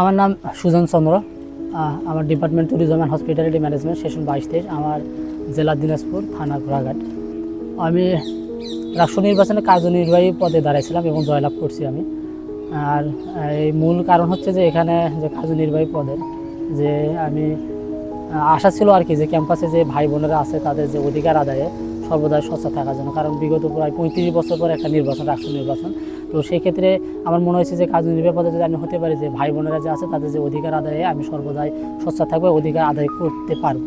আমার নাম সুজন চন্দ্র। আমার department tourism and hospitality management session বাইশ তেইশ, আমার জেলা দিনাজপুর, থানা ঘোড়াঘাট। আমি রাষ্ট্র নির্বাচনে কার্যনির্বাহী পদে দাঁড়াইছিলাম এবং জয়লাভ করছি আমি। আর এই মূল কারণ হচ্ছে যে এখানে যে কার্যনির্বাহী পদের যে আমি আশা ছিল আর কি যে ক্যাম্পাসে যে ভাই বোনেরা আছে তাদের যে অধিকার আদায়ে সর্বদাই সচ্ছা থাকার জন্য। কারণ বিগত প্রায় পঁয়ত্রিশ বছর পর একটা নির্বাচন, রাষ্ট্র নির্বাচন। তো সেই ক্ষেত্রে আমার মনে হয়েছে যে কার্যনির্বাহী পদে যদি আমি হতে পারি যে ভাই বোনেরা যে আছে তাদের যে অধিকার আদায়ে আমি সর্বদাই সচ্ছা থাকব, অধিকার আদায় করতে পারব।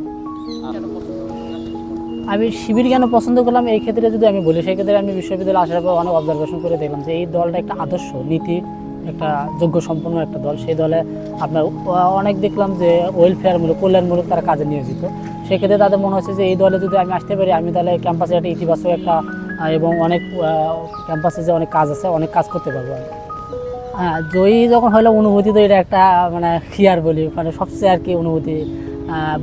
আমি শিবির কেন পছন্দ করলাম? এই ক্ষেত্রে যদি আমি বলি সেই ক্ষেত্রে আমি বিশ্ববিদ্যালয়ে আসার পর অনেক অবজারভেশন করে দেখলাম যে এই দলটা একটা আদর্শ নীতি, একটা যোগ্য সম্পন্ন একটা দল। সেই দলে আপনার অনেক দেখলাম যে ওয়েলফেয়ারমূলক কল্যাণমূলক তারা কাজে নিয়োজিত। সেক্ষেত্রে তাদের মনে হচ্ছে যে এই দলে যদি আমি আসতে পারি, আমি তাহলে ক্যাম্পাসে একটা ইতিবাচক একটা এবং অনেক ক্যাম্পাসে যে অনেক কাজ আছে, অনেক কাজ করতে পারব আমি। হ্যাঁ জয়ী যখন হলো, অনুভূতি তো এটা একটা মানে কি বলি মানে সবচেয়ে আর কি অনুভূতি।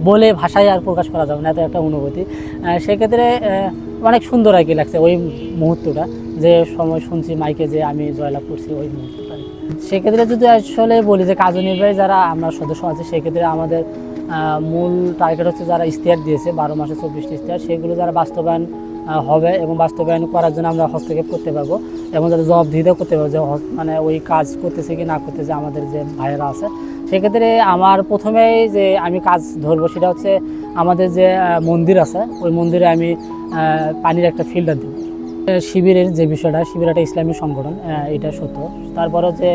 বলে ভাষায় আর প্রকাশ করা যাবে না, এত একটা অনুভূতি। সেক্ষেত্রে অনেক সুন্দর আর কি লাগছে ওই মুহূর্তটা, যে সময় শুনছি মাইকে যে আমি জয়লাভ করছি ওই মুহূর্তটা। সেক্ষেত্রে যদি আসলে বলি যে কার্যনির্বাহী যারা আমরা সদস্য আছে, সেক্ষেত্রে আমাদের মূল টার্গেট হচ্ছে যারা ইশতেহার দিয়েছে, বারো মাসে চব্বিশটি ইশতেহার, সেগুলো যারা বাস্তবায়ন হবে এবং বাস্তবায়ন করার জন্য আমরা হস্তক্ষেপ করতে পারব এবং যাদের জবাবদিহিতা করতে পারব যে মানে ওই কাজ করতেছে কি না করতেছে আমাদের যে ভাইয়েরা আছে। সেক্ষেত্রে আমার প্রথমেই যে আমি কাজ ধরবো সেটা হচ্ছে আমাদের যে মন্দির আছে, ওই মন্দিরে আমি পানির একটা ফিল্টার দেবো। শিবিরের যে বিষয়টা, শিবির একটা ইসলামী সংগঠন এটা সত্য। তারপরে যে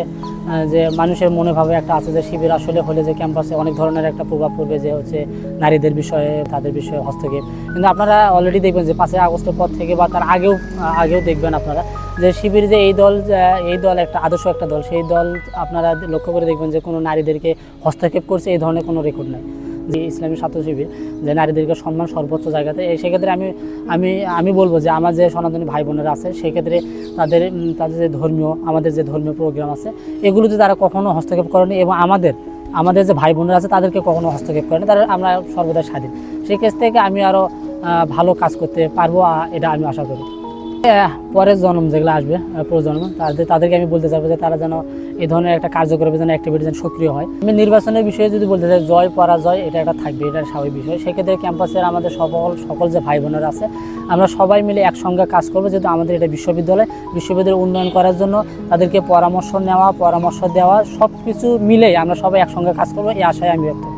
যে মানুষের মনে ভাবে একটা আছে যে, শিবির আসলে হলে যে ক্যাম্পাসে অনেক ধরনের একটা প্রভাব পড়বে যে, হচ্ছে নারীদের বিষয়ে, তাদের বিষয়ে হস্তক্ষেপ। কিন্তু আপনারা অলরেডি দেখবেন যে, পাঁচই আগস্টের পর থেকে বা তার আগেও আগেও দেখবেন আপনারা যে, শিবির যে এই দল এই দল একটা আদর্শ একটা দল, সেই দল আপনারা লক্ষ্য করে দেখবেন যে, কোনো নারীদেরকে হস্তক্ষেপ করছে, এই ধরনের কোনো রেকর্ড নাই। যে ইসলামী ছাত্রশিবির, যে নারীদেরকে সম্মান সর্বোচ্চ জায়গাতে সেক্ষেত্রে আমি আমি আমি বলব যে আমার যে সনাতনী ভাই বোনেরা আছে, সেক্ষেত্রে তাদের তাদের যে ধর্মীয়, আমাদের যে ধর্মীয় প্রোগ্রাম আছে এগুলোতে তারা কখনো হস্তক্ষেপ করেনি এবং আমাদের আমাদের যে ভাই বোনেরা আছে, তাদেরকে কখনো হস্তক্ষেপ করেনি, তারা, আমরা সর্বদা স্বাধীন। সেই কেস থেকে আমি আরও ভালো কাজ করতে পারব এটা আমি আশা করি। পরের জন্ম যেগুলো আসবে প্রজন্ম, তাদের, তাদেরকে আমি বলতে চাইব যে তারা যেন এই ধরনের একটা কার্যকরী যেন অ্যাক্টিভিটি যেন সক্রিয় হয়। আমি নির্বাচনের বিষয়ে যদি বলতে চাই, জয়, পরাজয়, এটা একটা থাকবে, এটা স্বাভাবিক বিষয়। সেক্ষেত্রে ক্যাম্পাসের আমাদের সকল সকল যে ভাই বোনেরা আছে, আমরা সবাই মিলে একসঙ্গে কাজ করব, যেহেতু আমাদের এটা বিশ্ববিদ্যালয়। বিশ্ববিদ্যালয় উন্নয়ন করার জন্য তাদেরকে পরামর্শ নেওয়া, পরামর্শ দেওয়া সব কিছু মিলেই আমরা সবাই একসঙ্গে কাজ করব, এই আশায় আমি ব্যক্ত।